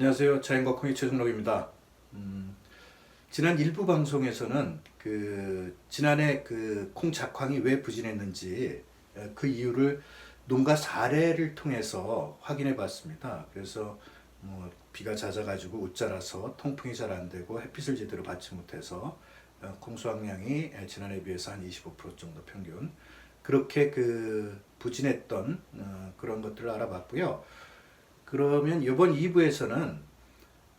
안녕하세요. 자연과 콩의 최준록입니다. 음, 지난 일부 방송에서는 그 지난해 그 콩 작황이 왜 부진했는지 에, 그 이유를 농가 사례를 통해서 확인해 봤습니다. 그래서 뭐 비가 잦아가지고 웃자라서 통풍이 잘 안 되고 햇빛을 제대로 받지 못해서 어, 콩 수확량이 에, 지난해에 비해서 한 25% 정도 평균 그렇게 그 부진했던 어, 그런 것들을 알아봤고요. 그러면 이번 2부에서는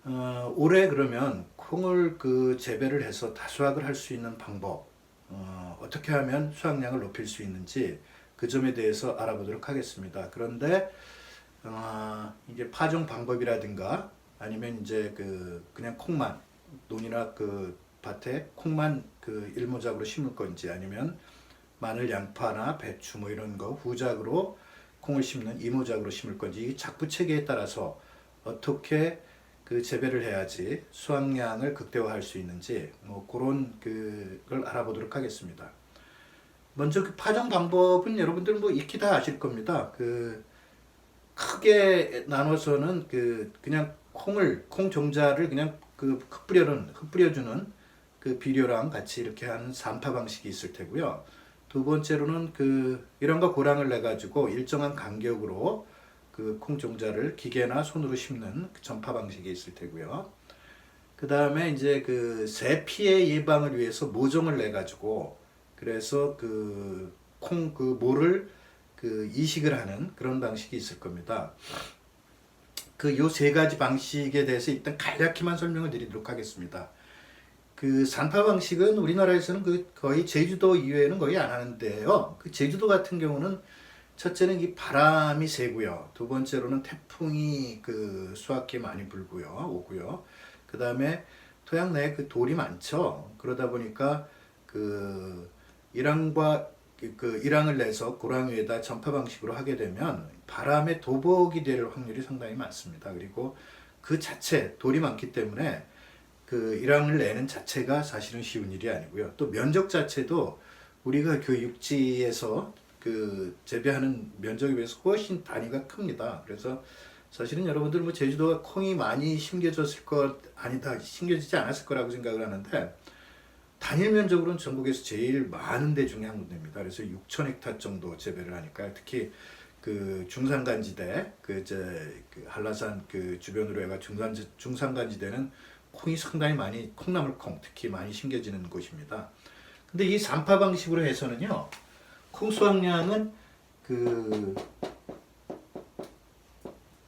어, 올해 그러면 콩을 그 재배를 해서 다수확을 할 수 있는 방법 어, 어떻게 하면 수확량을 높일 수 있는지 그 점에 대해서 알아보도록 하겠습니다. 그런데 어, 이제 파종 방법이라든가 아니면 이제 그 그냥 콩만 논이나 그 밭에 콩만 그 일모작으로 심을 건지 아니면 마늘, 양파나 배추 뭐 이런 거 후작으로 콩을 심는 이모작으로 심을 건지 이 작부 체계에 따라서 어떻게 그 재배를 해야지 수확량을 극대화할 수 있는지 뭐 그런 그걸 알아보도록 하겠습니다. 먼저 그 파종 방법은 여러분들 뭐 익히 다 아실 겁니다. 그 크게 나눠서는 그 그냥 콩을 콩 종자를 그냥 그 흩뿌려는 흩뿌려주는 그 비료랑 같이 이렇게 하는 산파 방식이 있을 테고요. 두 번째로는 그 이런과 고랑을 내 가지고 일정한 간격으로 그 콩종자를 기계나 손으로 심는 그 전파 방식이 있을 테고요. 그 다음에 이제 그 새 피해 예방을 위해서 모종을 내 가지고 그래서 그 콩 그 모를 그 이식을 하는 그런 방식이 있을 겁니다. 그 요 세 가지 방식에 대해서 일단 간략히만 설명을 드리도록 하겠습니다. 그 산파 방식은 우리나라에서는 그 거의 제주도 이외에는 거의 안 하는데요. 그 제주도 같은 경우는 첫째는 이 바람이 세고요. 두 번째로는 태풍이 그 수확기에 많이 불고요. 오고요. 그 다음에 토양 내에 그 돌이 많죠. 그러다 보니까 그 일항과 그- 그 일항을 내서 고랑 위에다 전파 방식으로 하게 되면 바람에 도복이 될 확률이 상당히 많습니다. 그리고 그 자체 돌이 많기 때문에 그 일항을 내는 자체가 사실은 쉬운 일이 아니고요. 또 면적 자체도 우리가 그 육지에서 그 재배하는 면적에 비해서 훨씬 단위가 큽니다. 그래서 사실은 여러분들 뭐 제주도가 콩이 많이 심겨졌을 것 아니다 심겨지지 않았을 거라고 생각을 하는데 단일 면적으로는 전국에서 제일 많은 데 중에 한 군데입니다. 그래서 6천 헥타 정도 재배를 하니까 특히 그 중산간지대 그 이제 그 한라산 그 주변으로 해가 중산 중산간지대는 콩이 상당히 많이 콩나물 콩 특히 많이 심겨지는 곳입니다. 근데 이 산파 방식으로 해서는요. 콩 수확량은 그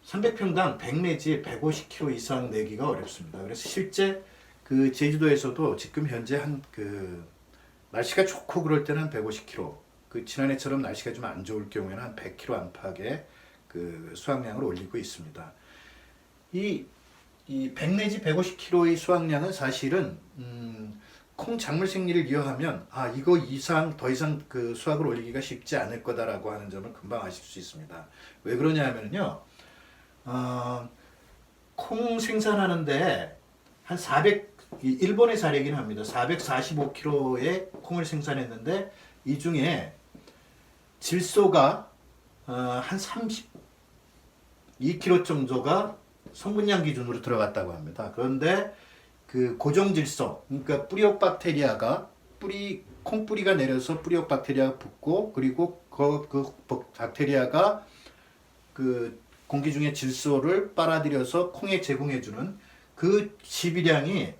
300평당 100 내지 150kg 이상 내기가 어렵습니다. 그래서 실제 그 제주도에서도 지금 현재 한 그 날씨가 좋고 그럴 때는 한 150kg, 그 지난해처럼 날씨가 좀 안 좋을 경우에는 한 100kg 안팎의 그 수확량을 올리고 있습니다. 이, 이 100 내지 150kg의 수확량은 사실은 음, 콩 작물 생리를 이어하면 아 이거 이상 더 이상 그 수확을 올리기가 쉽지 않을 거다라고 하는 점을 금방 아실 수 있습니다. 왜 그러냐 하면요, 어, 콩 생산하는데 한 400, 이 일본의 사례긴 합니다. 445kg의 콩을 생산했는데 이 중에 질소가 어, 한 32kg 정도가 성분량 기준으로 들어갔다고 합니다. 그런데 그 고정 질소, 그러니까 뿌리옥 박테리아가 뿌리 콩뿌리가 내려서 뿌리옥 박테리아가 붙고 그리고 그, 그 박테리아가 그 공기 중에 질소를 빨아들여서 콩에 제공해주는 그 시비량이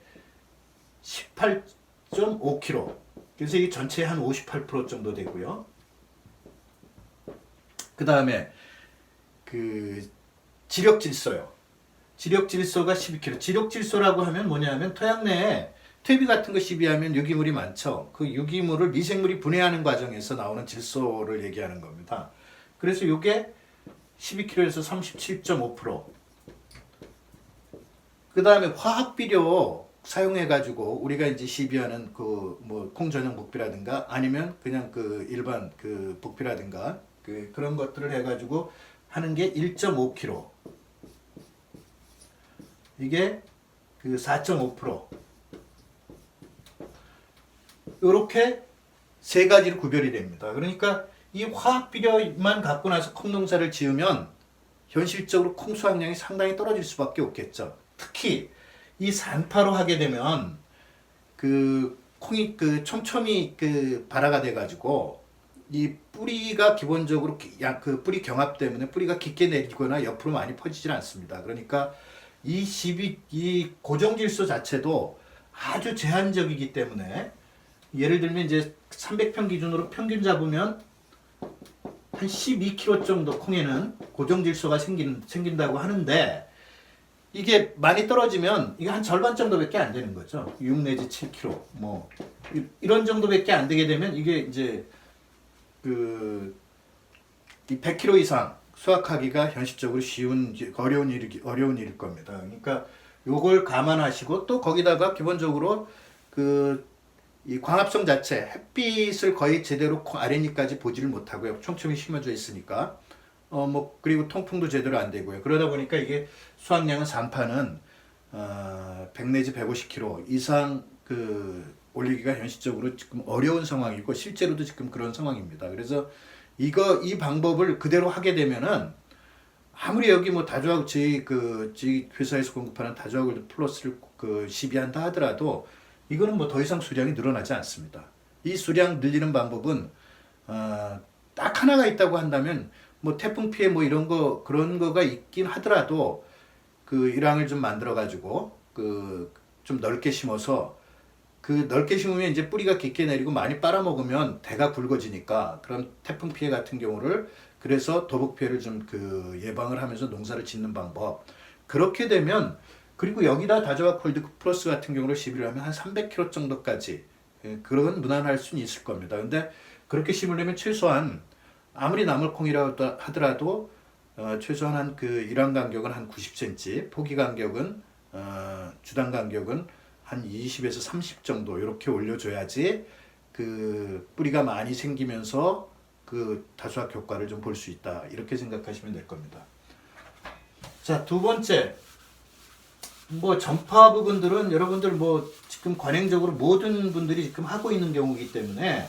18.5kg. 그래서 이 전체 한 58% 정도 되고요. 그 다음에 그 지력 질소요. 지력 질소가 12kg. 지력 질소라고 하면 뭐냐면 토양 내에 퇴비 같은 거 시비하면 유기물이 많죠. 그 유기물을 미생물이 분해하는 과정에서 나오는 질소를 얘기하는 겁니다. 그래서 이게 12kg에서 37.5%. 그 다음에 화학 비료 사용해 가지고 우리가 이제 시비하는 그 뭐 콩전용 복비라든가 아니면 그냥 그 일반 그 복비라든가 그 그런 것들을 해 가지고 하는 게 1.5kg. 이게 그 4.5%. 이렇게 세 가지로 구별이 됩니다. 그러니까 이 화학 비료만 갖고 나서 콩 농사를 지으면 현실적으로 콩 수확량이 상당히 떨어질 수밖에 없겠죠. 특히 이 산파로 하게 되면 그 콩이 그 촘촘히 그 발화가 돼가지고 이 뿌리가 기본적으로 양그 뿌리 경합 때문에 뿌리가 깊게 내리거나 옆으로 많이 퍼지질 않습니다. 그러니까 이 시비 이 고정 질소 자체도 아주 제한적이기 때문에 예를 들면 이제 300평 기준으로 평균 잡으면 한 12kg 정도 콩에는 고정 질소가 생긴 생긴다고 하는데 이게 많이 떨어지면 이게 한 절반 정도밖에 안 되는 거죠. 6 내지 7kg 뭐 이- 이런 정도밖에 안 되게 되면 이게 이제 그이 100kg 이상 수확하기가 현실적으로 쉬운 어려운 일이 어려운 일일 겁니다. 그러니까 요걸 감안하시고 또 거기다가 기본적으로 그 이 광합성 자체 햇빛을 거의 제대로 콩 아랫니까지 보지를 못하고요. 촘촘히 심어져 있으니까 어 뭐 그리고 통풍도 제대로 안 되고요. 그러다 보니까 이게 수확량은 산파는 어, 100 내지 150kg 이상 그 올리기가 현실적으로 지금 어려운 상황이고 실제로도 지금 그런 상황입니다. 그래서 이거 이 방법을 그대로 하게 되면은 아무리 여기 뭐그 저희 회사에서 공급하는 다조하고 플러스를 그 시비한다 하더라도 이거는 뭐 더 이상 수량이 늘어나지 않습니다. 이 수량 늘리는 방법은 어, 딱 하나가 있다고 한다면 뭐 태풍 피해 뭐 이런 거 그런 거가 있긴 하더라도 그 일항을 좀 만들어 가지고 그 좀 넓게 심어서 그 넓게 심으면 이제 뿌리가 깊게 내리고 많이 빨아먹으면 대가 굵어지니까 그런 태풍 피해 같은 경우를 그래서 도복 피해를 좀 그 예방을 하면서 농사를 짓는 방법 그렇게 되면 그리고 여기다 다저와 콜드 플러스 같은 경우로 시비를 하면 한 300kg 정도까지 예, 그런 무난할 수는 있을 겁니다. 근데 그렇게 심으려면 최소한 아무리 나물콩이라고 하더라도 어, 최소한 한 그 일환 간격은 한 90cm, 포기 간격은 어, 주당 간격은 한 20에서 30 정도 이렇게 올려줘야지 그 뿌리가 많이 생기면서 그 다수학 효과를 좀 볼 수 있다 이렇게 생각하시면 될 겁니다. 자 두 번째 뭐 전파 부분들은 여러분들 뭐 지금 관행적으로 모든 분들이 지금 하고 있는 경우이기 때문에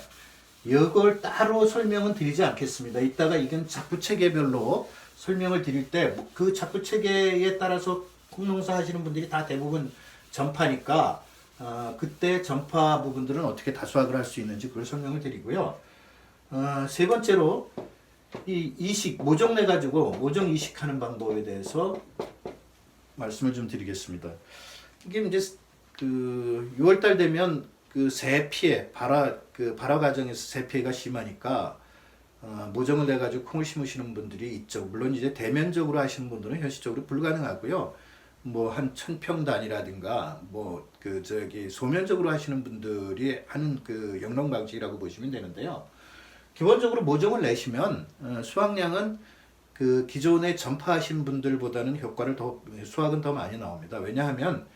이걸 따로 설명은 드리지 않겠습니다. 이따가 이건 작부 체계별로 설명을 드릴 때그 작부 체계에 따라서 콩농사 하시는 분들이 다 대부분 전파니까 어, 그때 전파 부분들은 어떻게 다수학을 할 수 있는지 그걸 설명을 드리고요. 어, 세 번째로 이 이식 모종 내 가지고 모종 이식하는 방법에 대해서 말씀을 좀 드리겠습니다. 이게 이제 그 6월달 되면 그새 피해 발화 그 발화 과정에서 새 피해가 심하니까 어, 모종을 내 가지고 콩을 심으시는 분들이 있죠. 물론 이제 대면적으로 하시는 분들은 현실적으로 불가능하고요. 뭐 한 천평 단위라든가 뭐 그 저기 소면적으로 하시는 분들이 하는 그 영농 방식이라고 보시면 되는데요. 기본적으로 모종을 내시면 어, 수확량은 그 기존에 전파하신 분들보다는 효과를 더 수확은 더 많이 나옵니다. 왜냐하면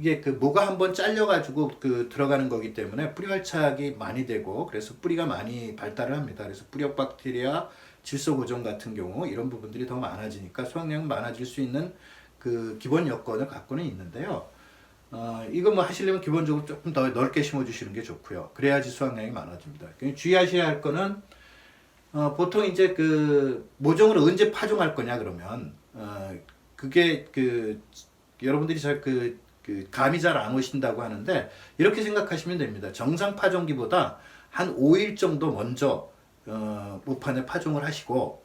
이게 그 모가 한번 잘려가지고 그 들어가는 거기 때문에 뿌리 활착이 많이 되고 그래서 뿌리가 많이 발달을 합니다. 그래서 뿌리역 박테리아, 질소 고정 같은 경우 이런 부분들이 더 많아지니까 수확량은 많아질 수 있는 그 기본 여건을 갖고는 있는데요. 어, 이거 뭐 하시려면 기본적으로 조금 더 넓게 심어주시는 게 좋고요. 그래야지 수확량이 많아집니다. 그러니까 주의하셔야 할 거는 어, 보통 이제 그 모종을 언제 파종할 거냐 그러면 어, 그게 그 여러분들이 잘그 그 감이 잘 안 오신다고 하는데 이렇게 생각하시면 됩니다. 정상 파종기보다 한 5일 정도 먼저 어, 모판에 파종을 하시고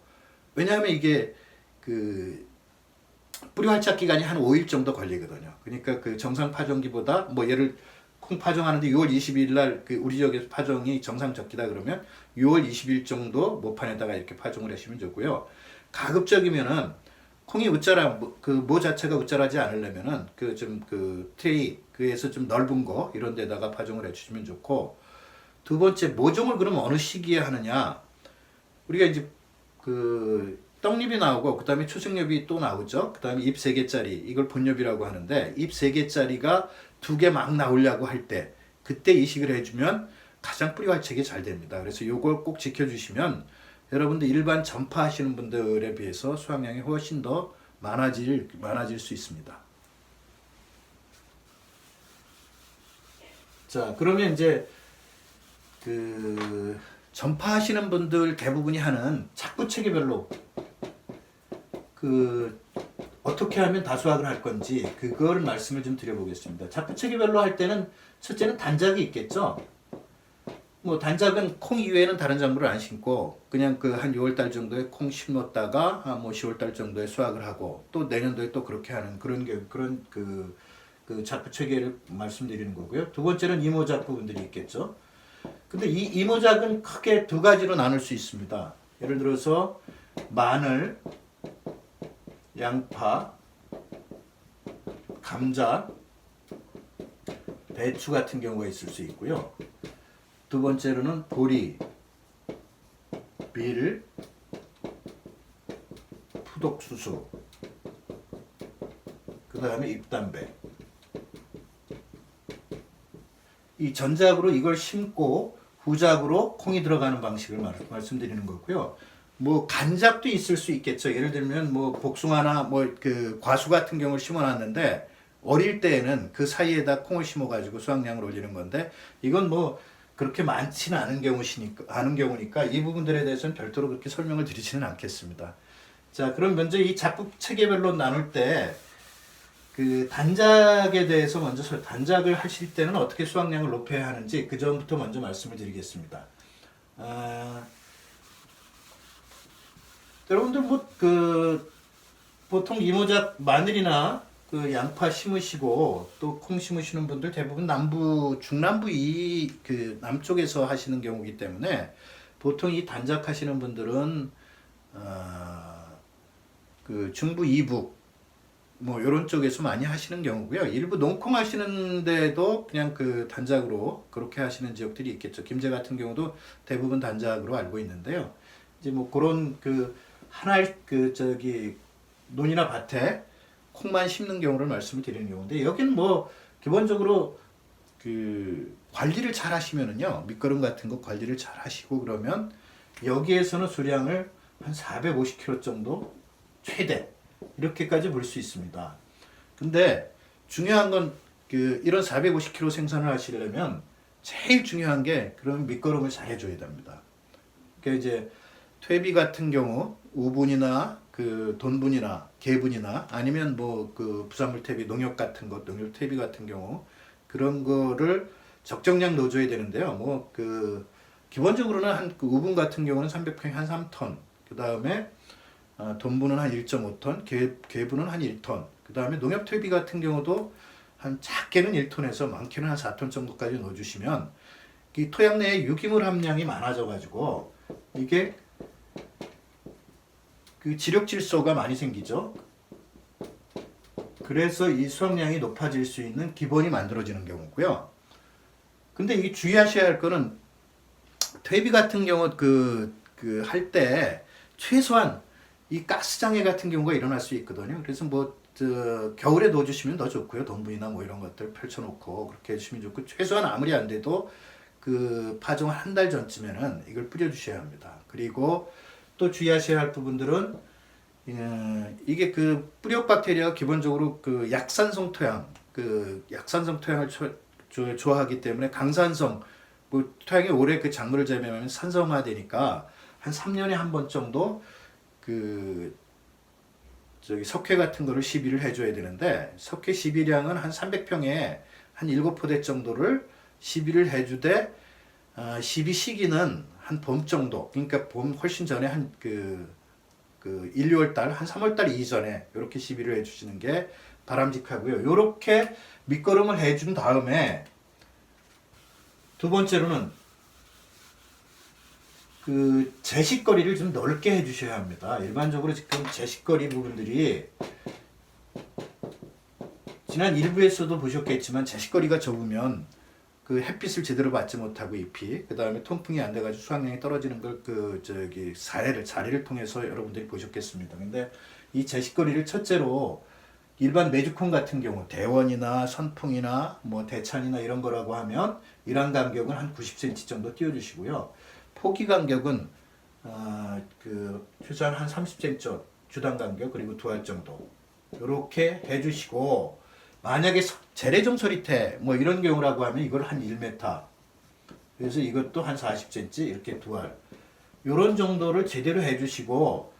왜냐하면 이게 그 뿌리 활착 기간이 한 5일 정도 걸리거든요. 그러니까 그 정상 파종기보다 뭐 예를 콩 파종하는데 6월 22일 날 그 우리 지역에서 파종이 정상 적기다 그러면 6월 20일 정도 모판에다가 이렇게 파종을 하시면 좋고요. 가급적이면은 콩이 웃자라 그모 자체가 웃자라지 않으려면은 그좀그 트레이 그에서 좀 넓은 거 이런 데다가 파종을 해주시면 좋고 두 번째 모종을 그럼 어느 시기에 하느냐 우리가 이제 그 떡잎이 나오고 그 다음에 초생잎이 또 나오죠. 그 다음에 잎세 개짜리 이걸 본葉이라고 하는데 잎세 개짜리가 두 개 막 나오려고 할 때 그때 이식을 해주면 가장 뿌리 활착이 잘 됩니다. 그래서 요걸 꼭 지켜주시면 여러분들 일반 전파 하시는 분들에 비해서 수확량이 훨씬 더 많아질 많아질 수 있습니다. 자 그러면 이제 그 전파하시는 분들 대부분이 하는 작부 체계별로 그그 어떻게 하면 다수학을 할 건지 그거를 말씀을 좀 드려보겠습니다. 자포체계별로 할 때는 첫째는 단작이 있겠죠. 뭐 단작은 콩 이외에는 다른 작물을 안 심고 그냥 그 한 6월 달 정도에 콩 심었다가 한뭐 10월 달 정도에 수확을 하고 또 내년도에 또 그렇게 하는 그런 게 그런 그, 그 작부 체계를 말씀드리는 거고요. 두 번째는 이모작 부분들이 있겠죠. 근데 이 이모작은 크게 두 가지로 나눌 수 있습니다. 예를 들어서 마늘, 양파, 감자, 배추 같은 경우가 있을 수 있고요. 두 번째로는 보리, 밀, 푸독수수, 그 다음에 잎담배. 이 전작으로 이걸 심고 후작으로 콩이 들어가는 방식을 말, 말씀드리는 거고요. 뭐 간작도 있을 수 있겠죠. 예를 들면 뭐 복숭아나 뭐 그 과수 같은 경우를 심어놨는데 어릴 때에는 그 사이에다 콩을 심어가지고 수확량을 올리는 건데 이건 뭐 그렇게 많지는 않은 경우시니까 않은 경우니까 이 부분들에 대해서는 별도로 그렇게 설명을 드리지는 않겠습니다. 자, 그럼 먼저 이 작품 체계별로 나눌 때 그 단작에 대해서 먼저 설- 단작을 하실 때는 어떻게 수확량을 높여야 하는지 그 점부터 먼저 말씀을 드리겠습니다. 아, 여러분들 뭐 그 보통 이모작 마늘이나 그 양파 심으시고 또 콩 심으시는 분들 대부분 남부 중남부 이 그 남쪽에서 하시는 경우이기 때문에 보통 이 단작 하시는 분들은 어그 중부 이북 뭐 이런 쪽에서 많이 하시는 경우고요. 일부 농콩 하시는데도 그냥 그 단작으로 그렇게 하시는 지역들이 있겠죠. 김제 같은 경우도 대부분 단작으로 알고 있는데요. 이제 뭐 그런 그 하나의 그 저기 논이나 밭에 콩만 심는 경우를 말씀을 드리는 경우인데 여기는 뭐 기본적으로 그 관리를 잘 하시면은요 밑거름 같은 거 관리를 잘 하시고 그러면 여기에서는 수량을 한 450kg 정도 최대 이렇게까지 볼 수 있습니다. 근데 중요한 건 그 이런 450kg 생산을 하시려면 제일 중요한 게 그런 밑거름을 잘 해줘야 됩니다. 그러니까 이제 퇴비 같은 경우 우분이나 그 돈분이나 개분이나 아니면 뭐 그 부산물 퇴비 농협 같은 것 농협 퇴비 같은 경우 그런 거를 적정량 넣어줘야 되는데요. 뭐 그 기본적으로는 한 그 우분 같은 경우는 300평에 한 3톤 그 다음에 아, 돈분은 한 1.5톤 개, 개분은 한 1톤 그 다음에 농협 퇴비 같은 경우도 한 작게는 1톤에서 많게는 한 4톤 정도까지 넣어주시면 이 토양 내에 유기물 함량이 많아져 가지고 이게 그 지력 질소가 많이 생기죠. 그래서 이 수확량이 높아질 수 있는 기본이 만들어지는 경우고요. 근데 이게 주의하셔야 할 거는 퇴비 같은 경우 그 그 할 때 최소한 이 가스 장애 같은 경우가 일어날 수 있거든요. 그래서 뭐저 겨울에 넣어주시면 더 좋고요. 동부이나 뭐 이런 것들 펼쳐놓고 그렇게 해주시면 좋고 최소한 아무리 안 돼도 그 파종 한 달 전쯤에는 이걸 뿌려주셔야 합니다. 그리고 또 주의하셔야 할 부분들은 예, 이게 그 뿌리옥 박테리아가 기본적으로 그 약산성 토양, 그 약산성 토양을 초- 조- 좋아하기 때문에 강산성, 뭐 토양이 오래 그 작물을 재배하면 산성화되니까 한 3년에 한 번 정도 그 저기 석회 같은 거를 시비를 해줘야 되는데 석회 시비량은 한 300평에 한 7포대 정도를 시비를 해주되 어, 시비 시기는 한 봄 정도 그러니까 봄 훨씬 전에 한그 그 1, 2월 달, 한 3월 달 이전에 이렇게 시비를 해주시는 게 바람직하고요. 이렇게 밑거름을 해준 다음에 두 번째로는 그 제식거리를 좀 넓게 해주셔야 합니다. 일반적으로 지금 제식거리 부분들이 지난 일부에서도 보셨겠지만 제식거리가 적으면 그 햇빛을 제대로 받지 못하고 잎이 그 다음에 통풍이 안 돼가지고 수확량이 떨어지는 걸 그 저기 사례를 사례를 통해서 여러분들이 보셨겠습니다. 근데 이 제식거리를 첫째로 일반 메주콩 같은 경우 대원이나 선풍이나 뭐 대찬이나 이런 거라고 하면 일한 간격은 한 90cm 정도 띄워주시고요. 포기 간격은 어, 그 최소한 한 30cm 주당 간격 그리고 두 알 정도 이렇게 해주시고 만약에 서- 재래종 서리태 뭐 이런 경우라고 하면 이걸 한 1m 그래서 이것도 한 40cm 이렇게 두 알. 요런 정도를 제대로 해주시고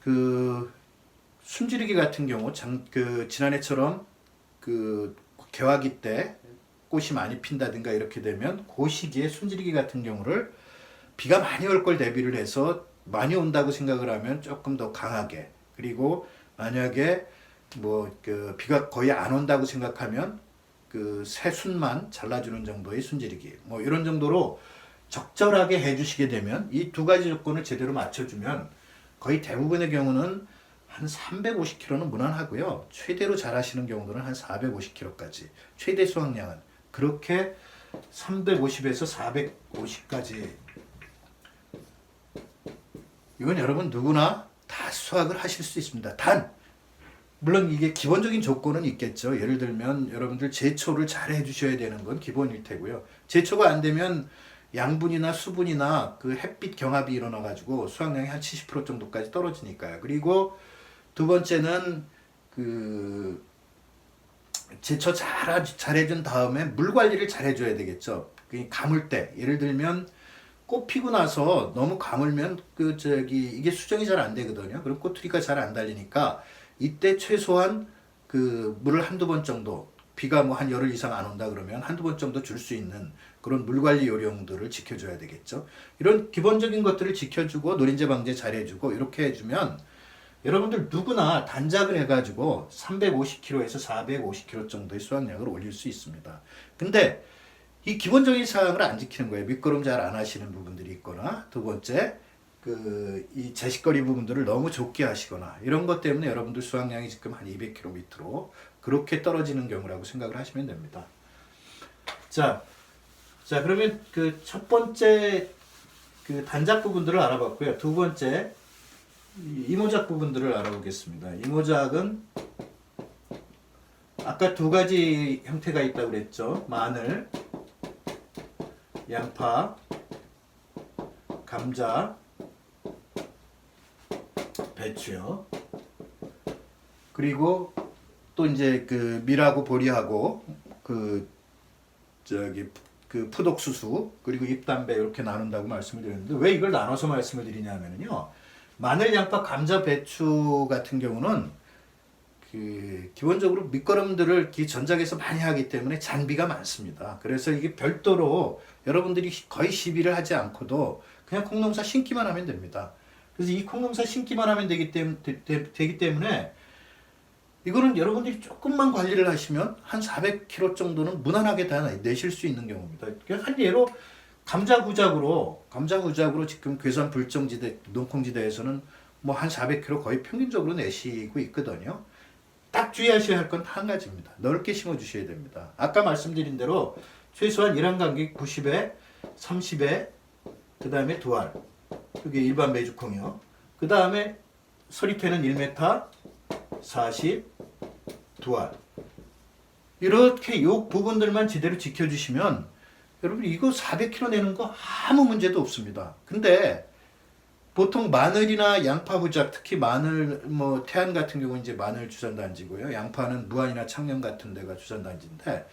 그 순지르기 같은 경우 장, 그 지난해처럼 그 개화기 때 꽃이 많이 핀다든가 이렇게 되면 그 시기에 순지르기 같은 경우를 비가 많이 올 걸 대비를 해서 많이 온다고 생각을 하면 조금 더 강하게 그리고 만약에 뭐 그 비가 거의 안 온다고 생각하면 그 새순만 잘라주는 정도의 순지르기 뭐 이런 정도로 적절하게 해주시게 되면 이 두 가지 조건을 제대로 맞춰주면 거의 대부분의 경우는 한 350kg는 무난하고요. 최대로 잘하시는 경우들은 한 450kg까지 최대 수확량은 그렇게 350에서 450까지 이건 여러분 누구나 다 수확을 하실 수 있습니다. 단 물론 이게 기본적인 조건은 있겠죠. 예를 들면 여러분들 제초를 잘 해주셔야 되는 건 기본일 테고요. 제초가 안 되면 양분이나 수분이나 그 햇빛 경합이 일어나 가지고 수확량이 한 70% 정도까지 떨어지니까요. 그리고 두 번째는 그 제초 잘 잘해준 다음에 물 관리를 잘 해줘야 되겠죠. 그 감을 때 예를 들면 꽃 피고 나서 너무 감으면 그 저기 이게 수정이 잘 안 되거든요. 그럼 꼬투리가 잘 안 달리니까 이때 최소한 그 물을 한두 번 정도 비가 뭐 한 열흘 이상 안 온다 그러면 한두 번 정도 줄 수 있는 그런 물 관리 요령들을 지켜줘야 되겠죠. 이런 기본적인 것들을 지켜주고 노린재 방제 잘 해주고 이렇게 해주면 여러분들 누구나 단작을 해가지고 350kg에서 450kg 정도의 수확량을 올릴 수 있습니다. 근데 이 기본적인 사항을 안 지키는 거예요. 밑거름 잘 안 하시는 부분들이 있거나 두 번째 그 이 제식거리 부분들을 너무 좁게 하시거나 이런 것 때문에 여러분들 수확량이 지금 한 200kg 밑으로 그렇게 떨어지는 경우라고 생각을 하시면 됩니다. 자, 자 그러면 그 첫 번째 그 단작 부분들을 알아봤고요. 두 번째 이 이모작 부분들을 알아보겠습니다. 이모작은 아까 두 가지 형태가 있다고 그랬죠. 마늘, 양파, 감자, 배추요. 그리고 또 이제 그 밀하고 보리하고 그 저기 그 푸독수수 그리고 잎담배 이렇게 나눈다고 말씀을 드렸는데 왜 이걸 나눠서 말씀을 드리냐면요. 마늘, 양파, 감자, 배추 같은 경우는 그 기본적으로 밑거름들을 기 전작에서 많이 하기 때문에 장비가 많습니다. 그래서 이게 별도로 여러분들이 거의 시비를 하지 않고도 그냥 콩농사 심기만 하면 됩니다. 그래서 이 콩농사 심기만 하면 되기 때문에 되기 때문에 이거는 여러분들이 조금만 관리를 하시면 한 400kg 정도는 무난하게 다 내실 수 있는 경우입니다. 한 예로 감자 구작으로 감자 구작으로 지금 괴산 불정지대 농콩지대에서는 뭐 한 400kg 거의 평균적으로 내시고 있거든요. 딱 주의하셔야 할 건 한 가지입니다. 넓게 심어 주셔야 됩니다. 아까 말씀드린 대로 최소한 일한 간격 90에 30에 그 다음에 두 알. 그게 일반 메주콩이요. 그 다음에 서리태는 1m 40두 알. 이렇게 요 부분들만 제대로 지켜주시면 여러분 이거 400kg 내는 거 아무 문제도 없습니다. 근데 보통 마늘이나 양파 부작 특히 마늘 뭐 태안 같은 경우 이제 마늘 주산단지고요. 양파는 무안이나 창녕 같은 데가 주산단지인데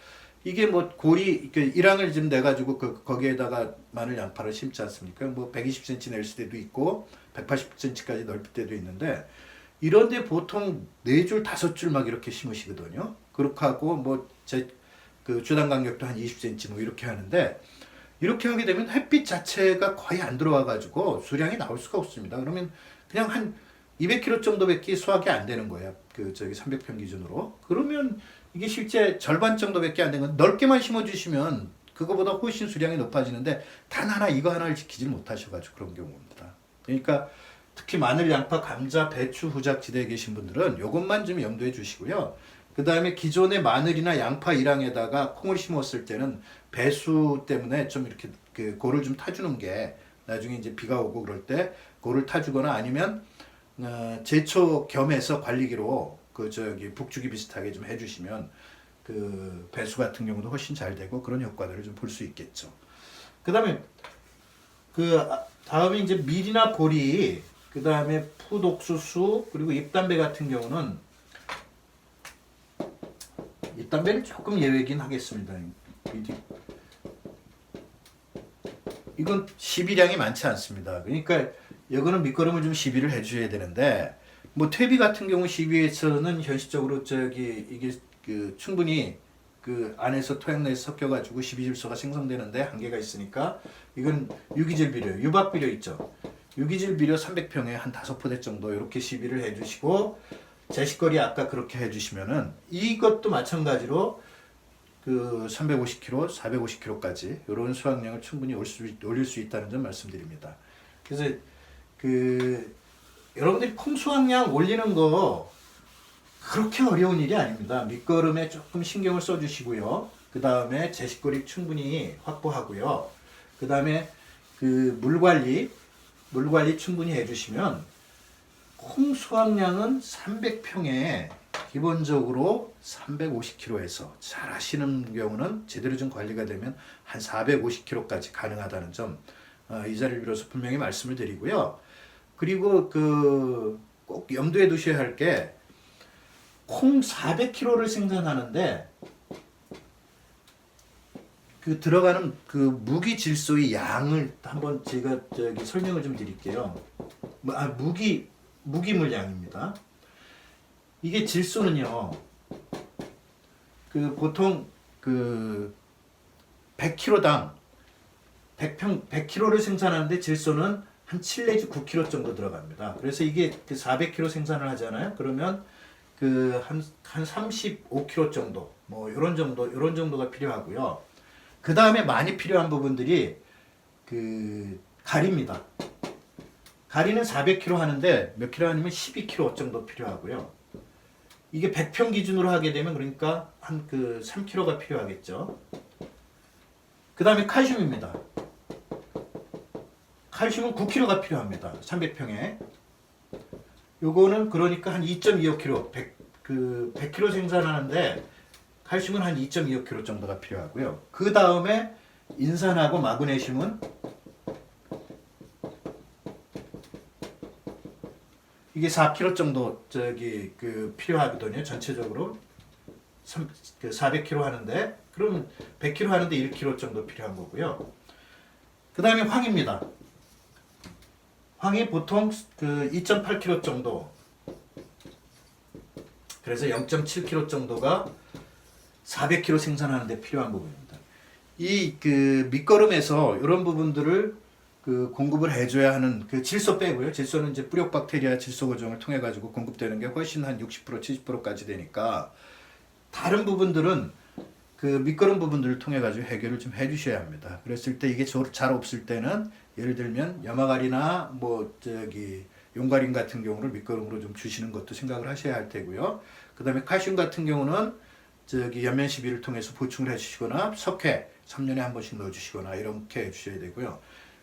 이게 뭐 고리 그 일항을 지금 내 가지고 그 거기에다가 마늘 양파를 심지 않습니까? 뭐 120cm 낼 때도 있고 180cm까지 넓을 때도 있는데 이런데 보통 네 줄 다섯 줄 막 이렇게 심으시거든요. 그렇게 하고 뭐 제 그 주당 간격도 한 20cm 뭐 이렇게 하는데 이렇게 하게 되면 햇빛 자체가 거의 안 들어와 가지고 수량이 나올 수가 없습니다. 그러면 그냥 한 200kg 정도밖에 수확이 안 되는 거예요. 그 저기 300평 기준으로. 그러면 이게 실제 절반 정도밖에 안 되는 건 넓게만 심어 주시면 그거보다 훨씬 수량이 높아지는데 단 하나 이거 하나를 지키지 못하셔 가지고 그런 경우입니다. 그러니까 특히 마늘, 양파, 감자, 배추 후작지대에 계신 분들은 이것만 좀 염두에 주시고요. 그 다음에 기존의 마늘이나 양파 일항에다가 콩을 심었을 때는 배수 때문에 좀 이렇게 그 고를 좀 타주는 게 나중에 이제 비가 오고 그럴 때 고를 타주거나 아니면 어, 제초 겸해서 관리기로 그 저기 북주기 비슷하게 좀 해주시면 그 배수 같은 경우도 훨씬 잘 되고 그런 효과들을 좀 볼 수 있겠죠. 그 다음에 그 아, 다음에 이제 밀이나 보리 그 다음에 푸독수수 그리고 잎담배 같은 경우는 잎담배는 조금 예외긴 하겠습니다. 이- 이건 시비량이 많지 않습니다. 그러니까 이거는 밑거름을 좀 시비를 해줘야 되는데 뭐 퇴비 같은 경우 시비에서는 현실적으로 저기 이게 그 충분히 그 안에서 토양 내에서 섞여가지고 시비질소가 생성되는데 한계가 있으니까 이건 유기질 비료, 유박 비료 있죠. 유기질 비료 300평에 한 다섯 포대 정도 이렇게 시비를 해주시고 제식거리 아까 그렇게 해주시면은 이것도 마찬가지로 그 350kg, 450kg까지 이런 수확량을 충분히 올릴 수 있다는 점 말씀드립니다. 그래서 그 여러분들이 콩 수확량 올리는 거 그렇게 어려운 일이 아닙니다. 밑거름에 조금 신경을 써주시고요. 그 다음에 제식거리 충분히 확보하고요. 그 다음에 그 물 관리, 물 관리 충분히 해주시면 콩 수확량은 300평에 기본적으로 350kg에서 잘 하시는 경우는 제대로 좀 관리가 되면 한 450kg까지 가능하다는 점, 어, 이 자리를 빌어서 분명히 말씀을 드리고요. 그리고 그 꼭 염두에 두셔야 할 게 콩 400kg를 생산하는데 그 들어가는 그 무기 질소의 양을 한번 제가 저기 설명을 좀 드릴게요. 뭐, 아, 무기 무기물 양입니다. 이게 질소는요. 그 보통 그 100kg당 100평 100kg를 생산하는데 질소는 한 7 내지 9kg 정도 들어갑니다. 그래서 이게 그 400kg 생산을 하잖아요. 그러면 그 한 한 35kg 정도 뭐 이런 정도 이런 정도가 필요하고요. 그 다음에 많이 필요한 부분들이 그 가리입니다. 가리는 400kg 하는데 몇 킬로 하냐면 12kg 정도 필요하고요. 이게 100평 기준으로 하게 되면 그러니까 한 그 3kg가 필요하겠죠. 그 다음에 칼슘입니다. 칼슘은 9kg가 필요합니다. 300평에. 요거는 그러니까 한 2.25kg, 100, 그 100kg 생산하는데 칼슘은 한 2.25kg 정도가 필요하고요. 그 다음에 인산하고 마그네슘은 이게 4kg 정도 저기 그 필요하거든요. 전체적으로 3, 그 400kg 하는데 그러면 100kg 하는데 1kg 정도 필요한 거고요. 그 다음에 황입니다. 황이 보통 그 2.8kg 정도. 그래서 0.7kg 정도가 400kg 생산하는데 필요한 부분입니다. 이 그 밑거름에서 이런 부분들을 그 공급을 해줘야 하는 그 질소 빼고요. 질소는 이제 뿌력 박테리아 질소 고정을 통해 가지고 공급되는 게 훨씬 한 60% 70%까지 되니까 다른 부분들은 그 밑거름 부분들을 통해 가지고 해결을 좀 해주셔야 합니다. 그랬을 때 이게 저- 잘 없을 때는 예를 들면 염화가리나 뭐 저기 용가린 같은 경우를 밑거름으로 좀 주시는 것도 생각을 하셔야 할 테고요. 그 다음에 칼슘 같은 경우는 저기 연면 시비를 통해서 보충을 해주시거나 석회 3년에 한 번씩 넣어주시거나 이렇게 해주셔야 되고요.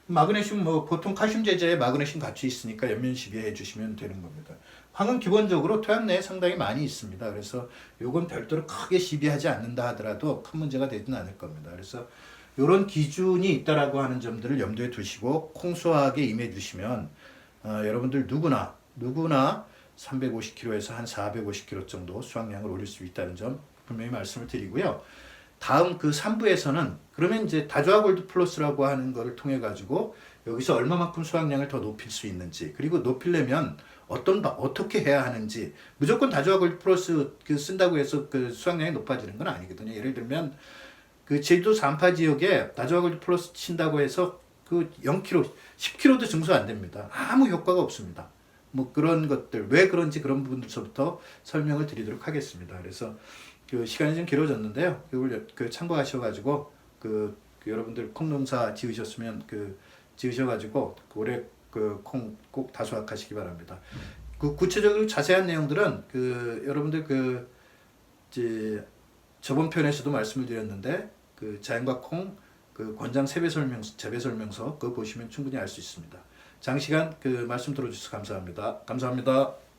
마그네슘 뭐 보통 칼슘 제제에 마그네슘 같이 있으니까 연면 시비 해 주시면 되는 겁니다. 황은 기본적으로 토양 내에 상당히 많이 있습니다. 그래서 요건 별도로 크게 시비하지 않는다 하더라도 큰 문제가 되지는 않을 겁니다. 그래서 이런 기준이 있다라고 하는 점들을 염두에 두시고 콩수학에 임해 주시면 어, 여러분들 누구나 누구나 350kg에서 한 450kg 정도 수확량을 올릴 수 있다는 점 분명히 말씀을 드리고요. 다음 그 3부에서는 그러면 이제 다조아 골드 플러스라고 하는 거를 통해 가지고 여기서 얼마만큼 수확량을 더 높일 수 있는지 그리고 높이려면 어떤 바, 어떻게 해야 하는지 무조건 다조아 골드 플러스 그 쓴다고 해서 그 수확량이 높아지는 건 아니거든요. 예를 들면 그 제주도 산파 지역에 다조아 골드 플러스 친다고 해서 그 0kg, 10kg도 증소 안 됩니다. 아무 효과가 없습니다. 뭐 그런 것들 왜 그런지 그런 부분들서부터 설명을 드리도록 하겠습니다. 그래서 그 시간이 좀 길어졌는데요. 이걸 그 참고하셔가지고 그, 그 여러분들 콩 농사 지으셨으면 그 지으셔가지고 올해 그 콩 꼭 다수확하시기 바랍니다. 그 구체적으로 자세한 내용들은 그 여러분들 그 이제 저번 편에서도 말씀을 드렸는데 그 자연과 콩 그 권장 세배 설명서 재배 설명서 그거 보시면 충분히 알 수 있습니다. 장시간 그 말씀 들어주셔서 감사합니다. 감사합니다.